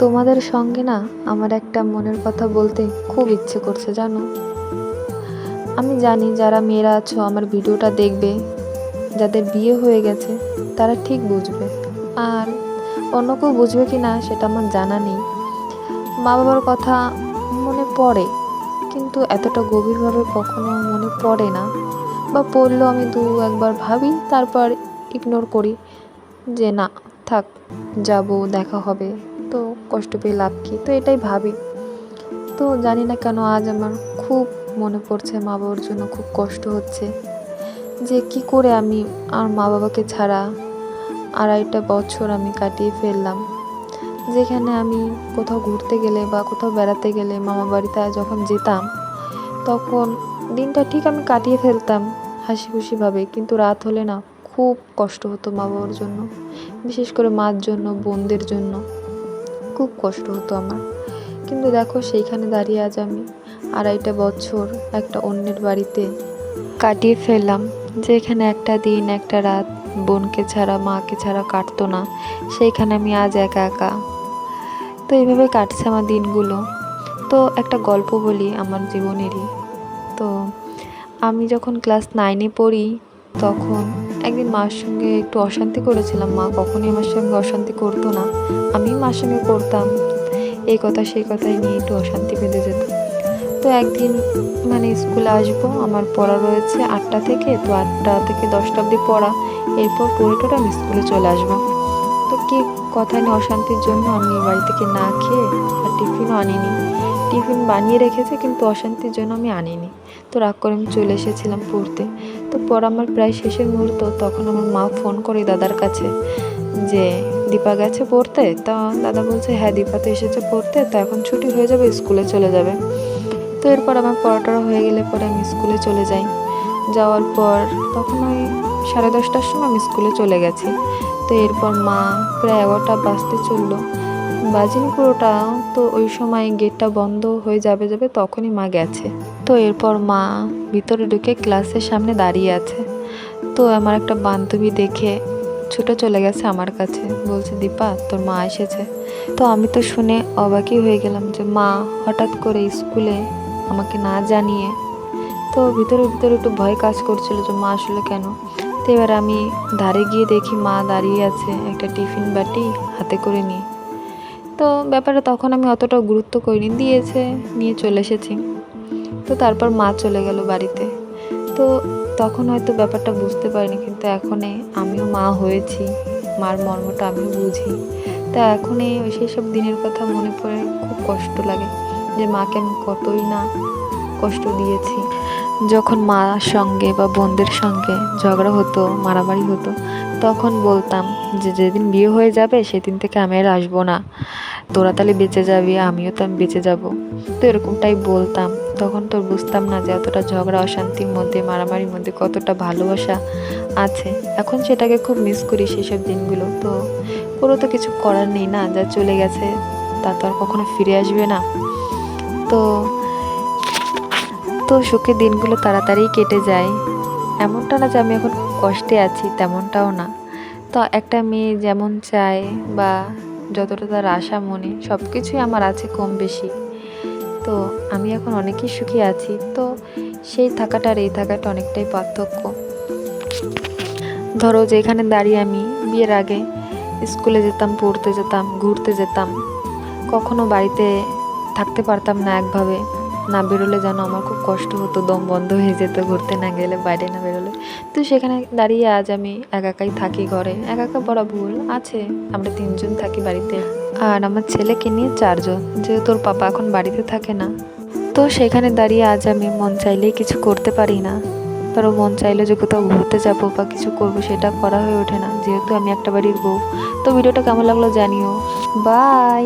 তোমাদের সঙ্গে না আমার একটা মনের কথা বলতে খুব ইচ্ছে করছে, জানো? আমি জানি যারা মেয়েরা আছো, আমার ভিডিওটা দেখবে, যাদের বিয়ে হয়ে গেছে, তারা ঠিক বুঝবে। আর অন্য কেউ বুঝবে কি না সেটা আমার জানা নেই। মা বাবার কথা মনে পড়ে, কিন্তু এতটা গভীরভাবে কখনো মনে পড়ে না। বা পড়লেও আমি দু, একবার ভাবি, তারপর ইগনোর করি যে না, থাক, যাব, দেখা হবে। তো কষ্ট পেয়ে লাভ কী? তো এটাই ভাবি। তো জানি না কেন আজ আমার খুব মনে পড়ছে মা বাবার জন্য খুব কষ্ট হচ্ছে। যে কি করে আমি আর মা বাবাকে ছাড়া আড়াইটা বছর আমি কাটিয়ে ফেললাম। যেখানে আমি কোথাও ঘুরতে গেলে বা কোথাও বেড়াতে গেলে মামা বাড়িতে যখন যেতাম, তখন দিনটা ঠিক আমি কাটিয়ে ফেলতাম হাসি খুশিভাবে কিন্তু রাত হলে না খুব কষ্ট হতো মা বাবার জন্য। বিশেষ করে মার জন্য, বোনদের জন্য। খুব কষ্ট হতো আমার। কিন্তু দেখো সেইখানে দাঁড়িয়ে আজ আমি আড়াইটা বছর একটা অন্যের বাড়িতে কাটিয়ে ফেললাম যেখানে একটা দিন, একটা রাত বোনকে ছাড়া, মাকে ছাড়া কাটতো না। সেইখানে আমি আজ একা একা। তো এইভাবে কাটছে আমার দিনগুলো। তো একটা গল্প বলি আমার জীবনেরই। তো আমি যখন ক্লাস নাইনে পড়ি, তখন একদিন মার সঙ্গে একটু অশান্তি করেছিলাম, মা কখনই আমার সঙ্গে অশান্তি করতো না। আমি মার সঙ্গে করতাম। এই কথা সেই কথাই নিয়ে একটু অশান্তি বেঁধে যেত। তো একদিন মানে স্কুলে আসব, আমার পড়া রয়েছে আটটা থেকে, তো আটটা থেকে দশটা অব্দি পড়া। এরপর পড়ে টোরে আমি স্কুলে চলে আসব। তো কি কথা নিয়ে অশান্তির জন্য আমি বাড়ি থেকে না খেয়ে আর টিফিনও আনিনি। টিফিন বানিয়ে রেখেছে কিন্তু অশান্তির জন্য আমি আনিনি। তো রাগ করে আমি চলে এসেছিলাম পড়তে। তো পড়া আমার প্রায় শেষের মুহূর্ত, তখন আমার মা ফোন করে দাদার কাছে যে, দীপা গেছে পড়তে? তা দাদা বলছে হ্যাঁ দীপা তো এসেছে পড়তে, তো এখন ছুটি হয়ে যাবে, স্কুলে চলে যাবে। তো এরপর আমার পড়াটা হয়ে গেলে পরে আমি স্কুলে চলে যাই। যাওয়ার পর তখন ওই সাড়ে দশটার সময় আমি স্কুলে চলে গেছি। তো এরপর মা প্রায় এগারোটা বাজতে চলল। বাজিনি পুরোটা তো ওই সময় গেটটা বন্ধ হয়ে যাবে যাবে তখনই মা গেছে। তো এরপর মা ভিতরে ঢুকে ক্লাসের সামনে দাঁড়িয়ে আছে। তো আমার একটা বান্ধবী দেখে ছুটে চলে গেছে আমার কাছে। বলছে, দীপা, তোর মা এসেছে। তো আমি তো শুনে অবাকই হয়ে গেলাম যে মা হঠাৎ করে স্কুলে আমাকে না জানিয়ে তো ভিতরে ভিতরে একটু ভয় কাজ করছিল যে মা আসলে কেন? তো এবার আমি ধারে গিয়ে দেখি মা দাঁড়িয়ে আছে একটা টিফিন বাটি হাতে করে নিয়ে। তো ব্যাপারে তখন আমি অতটা গুরুত্ব করিনি, দিয়েছে, নিয়ে চলে এসেছি। তো তারপর মা চলে গেল বাড়িতে। তো তখন হয়তো ব্যাপারটা বুঝতে পারিনি, কিন্তু এখনে আমিও মা হয়েছি, মার মর্মটা আমিও বুঝি। তা এখনই সেই সব দিনের কথা মনে পড়ে, খুব কষ্ট লাগে যে মাকে আমি কতই না কষ্ট দিয়েছি। যখন মার সঙ্গে বা বোনদের সঙ্গে ঝগড়া হতো, মারামারি হতো, তখন বলতাম যে যেদিন বিয়ে হয়ে যাবে সেদিন থেকে আমি আর আসব না। তোরা তাহলে বেঁচে যাবি, আমিও তো আমি বেঁচে যাব। তো এরকমটাই বলতাম। তখন তো বুঝতাম না যে এতটা ঝগড়া, অশান্তির মধ্যে, মারামারির মধ্যে কতটা ভালোবাসা আছে। এখন সেটাকে খুব মিস করি সেসব দিনগুলো। তো কোনো তো কিছু করার নেই না, যা চলে গেছে, তা তো আর কখনো ফিরে আসবে না। তো তো সুখের দিনগুলো তাড়াতাড়ি কেটে যায়। এমনটা না যে আমি এখন খুব কষ্টে আছি, তেমনটাও না। তো একটা মেয়ে যেমন চায় বা যতটা তার আশা মনে সব কিছুই আমার আছে কম বেশি। তো আমি এখন অনেকই সুখী আছি। তো সেই থাকাটা আর এই থাকাটা অনেকটাই পার্থক্য। ধরো যেখানে দাঁড়িয়ে আমি বিয়ের আগে স্কুলে যেতাম, পড়তে যেতাম, ঘুরতে যেতাম। কখনো বাড়িতে থাকতে পারতাম না একভাবে। না বেরোলে যেন আমার খুব কষ্ট হতো, দম বন্ধ হয়ে যেত ঘুরতে না গেলে, বাইরে না বেরোলে। তো সেখানে দাঁড়িয়ে আজ আমি একা একাই থাকি ঘরে। একা একা বড় ভুল, আছে, আমরা তিনজন থাকি বাড়িতে। আর আমার ছেলেকে নিয়ে চারজন, যেহেতু ওর পাপা এখন বাড়িতে থাকে না। তো সেখানে দাঁড়িয়ে আজ আমি মন চাইলেই কিছু করতে পারি না। ধরো মন চাইলে যে কোথাও ঘুরতে যাব বা কিছু করব সেটা করা হয়ে ওঠে না, যেহেতু আমি একটা বাড়ির বউ। তো ভিডিওটা কেমন লাগল জানিও। বাই!